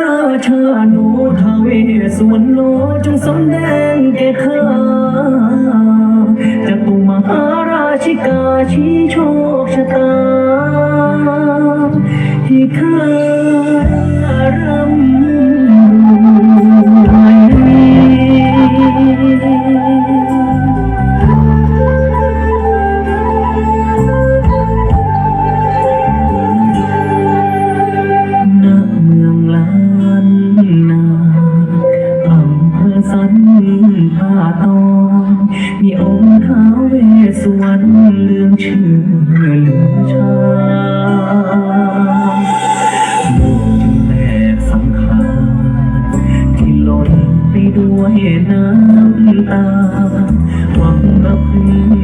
ราชาโนทาเวสวรรณโนจงสำแดงแก่ข้าจะตุมหาราชิกาชี้โชคชะตา สวรรค์เลื่องชื่อเหลือชาลูกจึงแบกสังขารที่หล่นไปด้วยน้ำตาหวังรับพึ่ง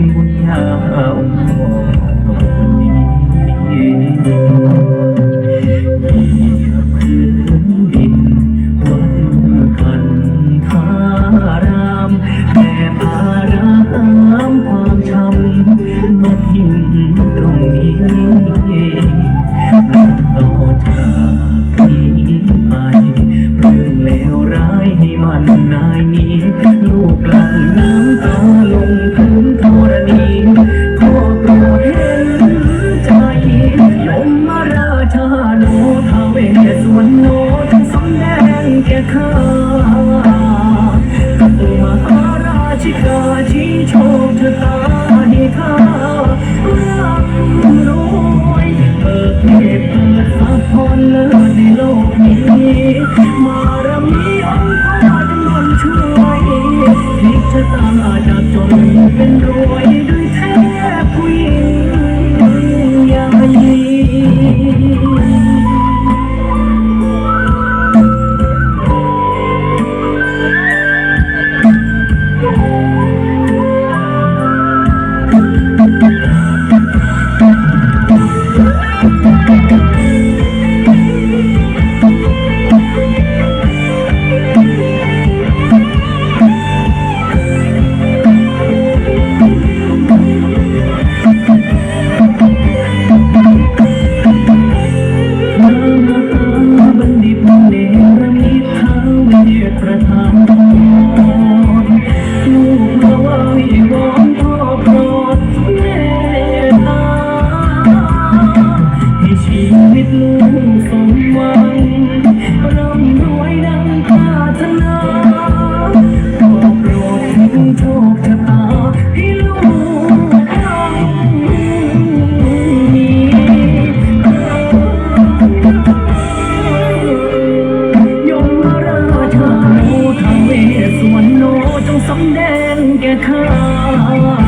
านนายนี้ลูกหลังน้ำตาลงพื้นธรณีขอโปรดเห็นใจยมมาราชาโนทาเวสวนโนทั้งสมแดงแก่ข้า สวรรณโนจงแดงแก่ข้า